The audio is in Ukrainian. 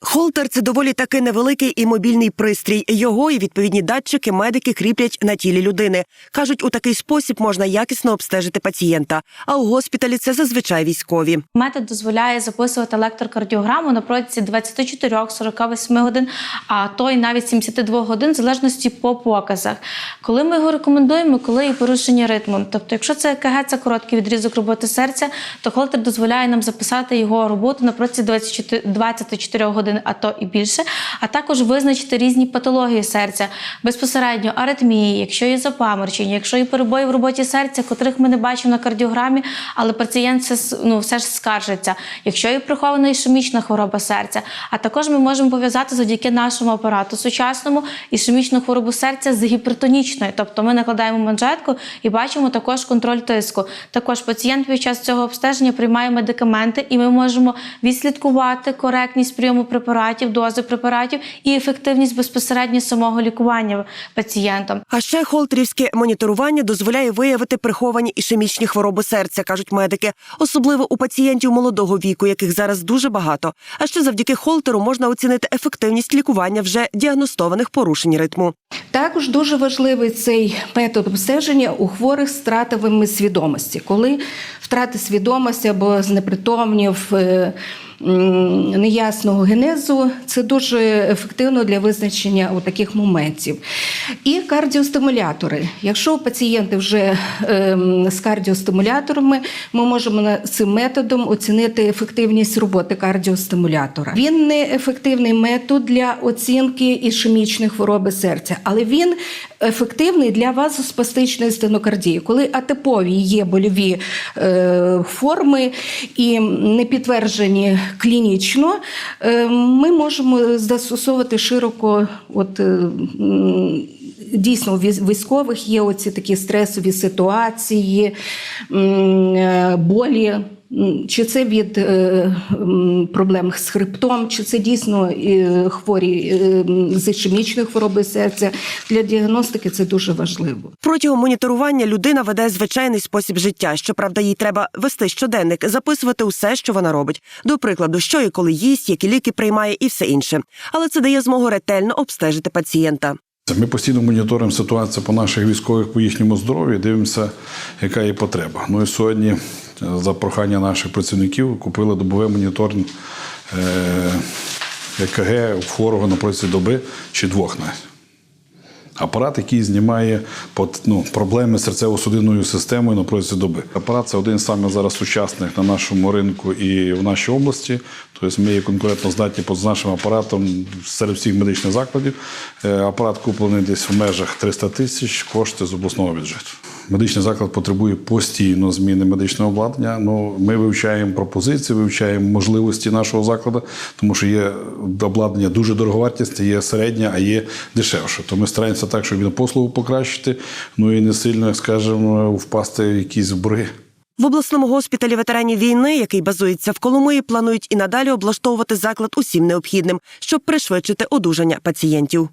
Холтер це доволі таки невеликий і мобільний пристрій. Його і відповідні датчики медики кріплять на тілі людини. кажуть, у такий спосіб можна якісно обстежити пацієнта. А у госпіталі це зазвичай військові. Метод дозволяє записувати електрокардіограму на протязі 24-48 годин, а то й навіть 72 годин, в залежності по показах. Коли ми його рекомендуємо, коли є порушення ритму. Тобто, якщо це ЕКГ, це короткий відрізок роботи серця, то холтер дозволяє нам записати його роботу на протязі 24, 24 годин, а то і більше, а також визначити різні патології серця, безпосередньо аритмії, якщо є запаморчення, якщо є перебої в роботі серця, котрих ми не бачимо на кардіограмі, але пацієнт це, ну, все ж скаржиться, якщо є прихована ішемічна хвороба серця. А також ми можемо пов'язати завдяки нашому апарату сучасному ішемічну хворобу серця з гіпертонічною. Тобто ми накладаємо манжетку і бачимо також контроль тиску. Також пацієнт під час цього обстеження приймає медикаменти, і ми можемо відслідкувати коректність прийому препаратів, дози препаратів і ефективність безпосередньо самого лікування пацієнтом. А ще холтерівське моніторування дозволяє виявити приховані ішемічні хвороби серця, кажуть медики, особливо у пацієнтів молодого віку, яких зараз дуже багато. А ще завдяки холтеру можна оцінити ефективність лікування вже діагностованих порушень ритму. Також дуже важливий цей метод обстеження у хворих з втратовими свідомості, коли втрати свідомості або знепритомнів. е, Неясного генезу це дуже ефективно для визначення таких моментів. І кардіостимулятори. Якщо пацієнти вже ем, з кардіостимуляторами, ми можемо цим методом оцінити ефективність роботи кардіостимулятора. Він не ефективний метод для оцінки ішемічних хвороби серця, але він ефективний для вазоспастичної стенокардії, коли атипові є больові е, форми і не підтверджені клінічно, е, ми можемо застосовувати широко. От, е, Дійсно, у військових є оці такі стресові ситуації, е, болі. Чи це від е, проблем з хребтом, чи це дійсно е, хворі е, з ішемічною хворобою серця. Для діагностики це дуже важливо. Протягом моніторування людина веде звичайний спосіб життя. Щоправда, їй треба вести щоденник, записувати усе, що вона робить. До прикладу, що і коли їсть, які ліки приймає, і все інше. Але це дає змогу ретельно обстежити пацієнта. Ми постійно моніторимо ситуацію по наших військових по їхньому здоров'ю, дивимося, яка є потреба. Ну і сьогодні, за прохання наших працівників, купили добовий моніторинг е, ЕКГ хворого на протязі доби чи двох навіть. Апарат, який знімає ну, проблеми з серцево-судинною системою на протязі доби. Апарат це один з самих зараз сучасних на нашому ринку і в нашій області. Тобто ми є конкурентно здатні з нашим апаратом серед всіх медичних закладів. Е, Апарат куплений десь в межах 300 тисяч, кошти з обласного бюджету. Медичний заклад потребує постійно зміни медичного обладнання. Ну, ми вивчаємо пропозиції, вивчаємо можливості нашого закладу, тому що є обладнання дуже дороговартісне, є середнє, а є дешевше. То ми стараємося так, щоб послугу покращити, ну і не сильно, як скажемо, впасти в якісь борги. В обласному госпіталі ветеранів війни, який базується в Коломиї, планують і надалі облаштовувати заклад усім необхідним, щоб пришвидшити одужання пацієнтів.